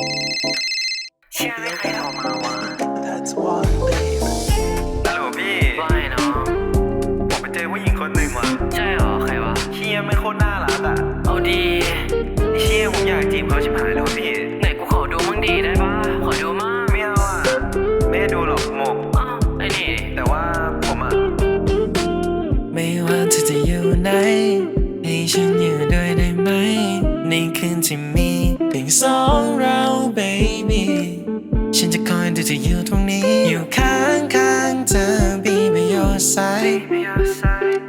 เชื่อไม่ใครโทรมาวะ That's why, baby. ฮัลโหลพี่ว่าไงน้องผมไปเจอผู้หญิงคนหนึ่งว่ะใช่เหรอ ใครวะ เฮียไม่โคตรน่ารักอะ เอาดีเฮียผมอยากจีบเขาชิบหายเลยว่ะพี่ ไหนกูขอดูมั่งดีได้ปะขอดูมั่งไม่เอาอะ ไม่ให้ดูหรอกหมก อ้าวไอ้นี่ แต่ว่าผมอะ ไม่ว่าเธอจะอยู่ไหนให้ฉันอยู่ด้วยได้ไหม ในคืนที่มี เพียงสองเรา baby ฉันจะคอยดูเธออยู่ตรงนี้ อยู่ข้างข้างๆเธอ be by your side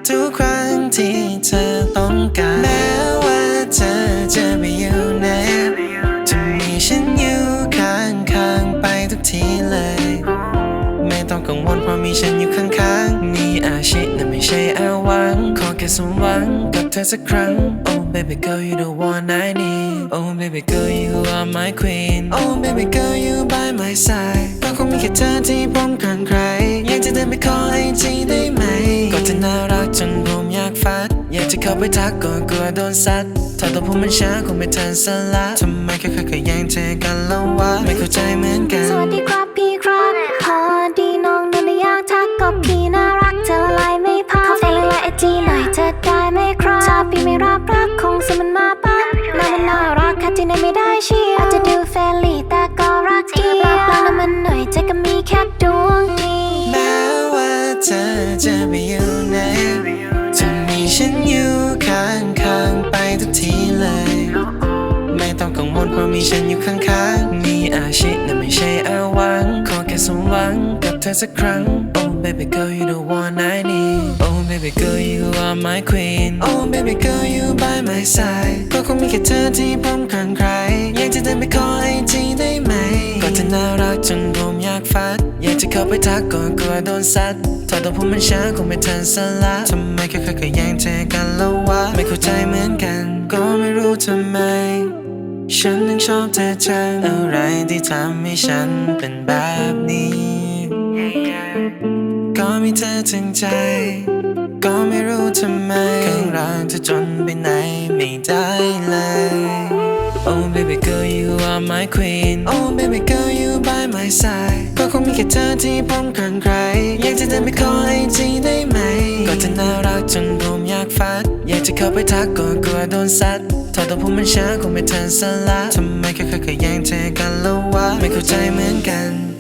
ทุกครั้งที่เธอต้องการแม้ว่าเธอจะไปอยู่ไหนจะมีฉันอยู่ข้างข้างๆไปทุกทีเลย ไม่ต้องกังวลเพราะมีฉันอยู่ข้างๆนี่อาชีพนะไม่ใช่อาหวัง ขอแค่สมหวังกับเธอสักครั้ง Oh baby girl you the one I need Oh baby girl you are my queen Oh baby girl you by my side ก็คงมีแค่เธอที่ป้องกันใคร อยากจะเดินไปขอไอจีได้ไหม ก็เธอน่ารักจนผมอยากฟัด อยากจะเข้าไปทักก่อนกลัวโดนซัด ถ้าตัวผมมันช้าคงไม่ทันสละทำไมแค่เคยก็ยังเจอกันแล้ววะ ไม่เข้าใจเหมือนกัน สวัสดีครับ สมันมาปั๊บน้ำมันน่ารักค่ที่ไหนไม่ได้เชียร์อาจจะดูแฟนลี่แต่ก็รักเกียร์ลองน้ำมันหน่อยใจก็มีแค่ดวงดีแม้ว่าเธอจะไปอยู่ไหนจะมีฉันอยู่ข้างข้างๆไปทุกทีเลย ไม่ต้องกังวลเพราะมีฉันอยู่ข้างๆมีอาชีพนะไม่ใช่อาวังขอแค่สมหวังกับเธอสักครั้ง baby girl you the one I need Oh baby girl you are my queen Oh baby girl you by my side ก็คงมีแค่เธอที่ป้องกันใคร อยากจะเดินไปขอไอจีได้ไหม ก็เธอน่ารักจนผมอยากฟัด อยากจะเข้าไปทักก่อนกลัวโดนซัดถ้าตัวผมมันช้าคงไม่ทันสละทำไมแค่เคยก็ยังเจอกันแล้ววะ ไม่เข้าใจเหมือนกัน ก็ไม่รู้ทำไม ฉันยังชอบเธอจังอะไรที่ทำให้ฉันเป็นแบบนี้ เธอถึงใจ ก็ไม่รู้ทำไมข้างร่างเธอจนไปไหนไม่ได้เลย Oh baby girl you are my queen Oh baby girl you by my side ก็คงมีแค่เธอที่ป้องกันใคร อยากจะเดินไปขอไอจีได้ไหม ก็เธอน่ารักจนผมอยากฟัด อยากจะเข้าไปทักก่อนกลัวโดนซัดถ้าตัวผมมันช้าคงไม่ทันสละทำไมแค่เคยก็ยังเจอกันแล้ววะไม่เข้าใจเหมือนกัน